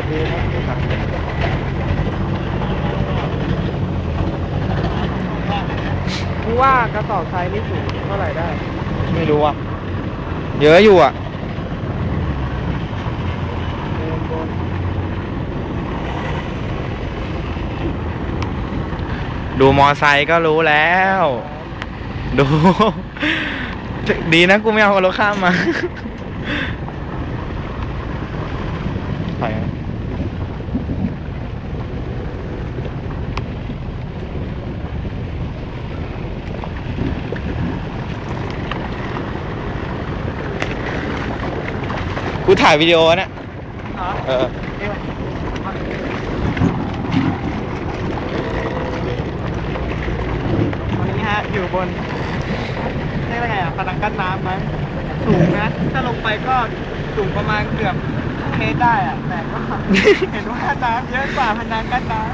ษทีนะครับกูว่ากระสอบทรายนี่สูงเท่าไหร่ได้ ไม่รู้อะ เยอะอยู่อะเดินบนดูมอไซค์ก็รู้แล้ว ดู ดีนะกูไม่เอารถข้ามมาไป กูถ่ายวิดีโอนะอ๋อเออนี่วะวันนี้ฮะอยู่บนเรียกว่าไงอะพนังกั้นน้ำมั้งสูงนะ ถ้าลงไปก็สูงประมาณเกือบเมตรได้อะ แต่ก็เห็นว่าน้ำเยอะกว่าพนังกั้นน้ำ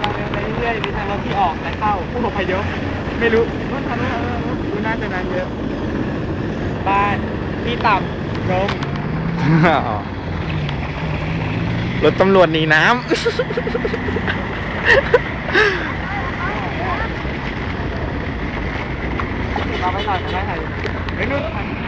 เราเดินไปเรื่อยๆ มีทางรถที่ออกและเข้าผู้อพยพไม่รู้นู่นทางนู้นทางนู้นดูน่าจะนานเยอะ บ้านที่ต่ำลมอ๋อรถตำรวจหนีน้เราไปหน่อยไม่ได้ถ่ายเฮ้ยนู่นทาง